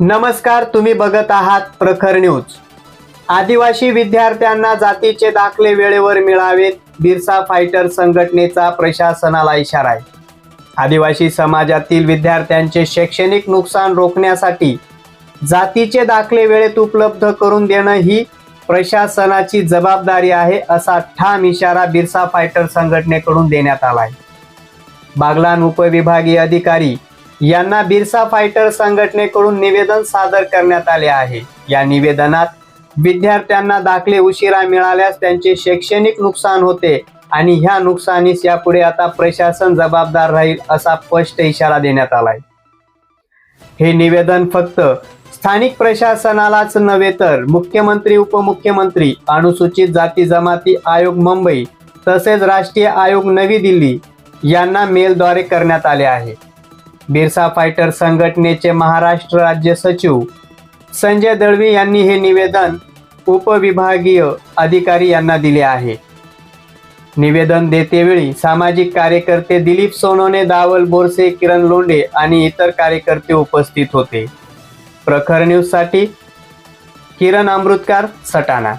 नमस्कार तुम्ही बघत आहात प्रखर न्यूज. आदिवासी विद्यार्थ्यांना जातीचे दाखले वेळेवर मिळावेत बिरसा फायटर संघटनेचा प्रशासनाला इशारा आहे. आदिवासी समाजातील विद्यार्थ्यांचे शैक्षणिक नुकसान रोखण्यासाठी जातीचे दाखले वेळेत उपलब्ध करून देणं ही प्रशासनाची जबाबदारी आहे असा ठाम इशारा बिरसा फायटर संघटनेकडून देण्यात आला आहे बागलान उपविभागीय अधिकारी यांना बिरसा फायटर संघटनेकडून निवेदन सादर करण्यात आले आहे. या निवेदनात विद्यार्थ्यांना दाखले उशिरा मिळाल्यास त्यांचे शैक्षणिक नुकसान होते आणि ह्या नुकसानीस यापुढे आता प्रशासन जबाबदार राहील असा स्पष्ट इशारा देण्यात आलाय. हे निवेदन फक्त स्थानिक प्रशासनालाच नव्हे तर मुख्यमंत्री उपमुख्यमंत्री अनुसूचित जाती जमाती आयोग मुंबई तसेच राष्ट्रीय आयोग नवी दिल्ली यांना मेलद्वारे करण्यात आले आहे. बिरसा फायटर संघटनेचे महाराष्ट्र राज्य सचिव संजय दळवी यांनी हे निवेदन उपविभागीय अधिकारी यांना दिले आहे. निवेदन देतेवेळी सामाजिक कार्यकर्ते दिलीप सोनोने दावल बोरसे किरण लोंढे आणि इतर कार्यकर्ते उपस्थित होते. प्रखर न्यूजसाठी किरण अमृतकार सटाणा.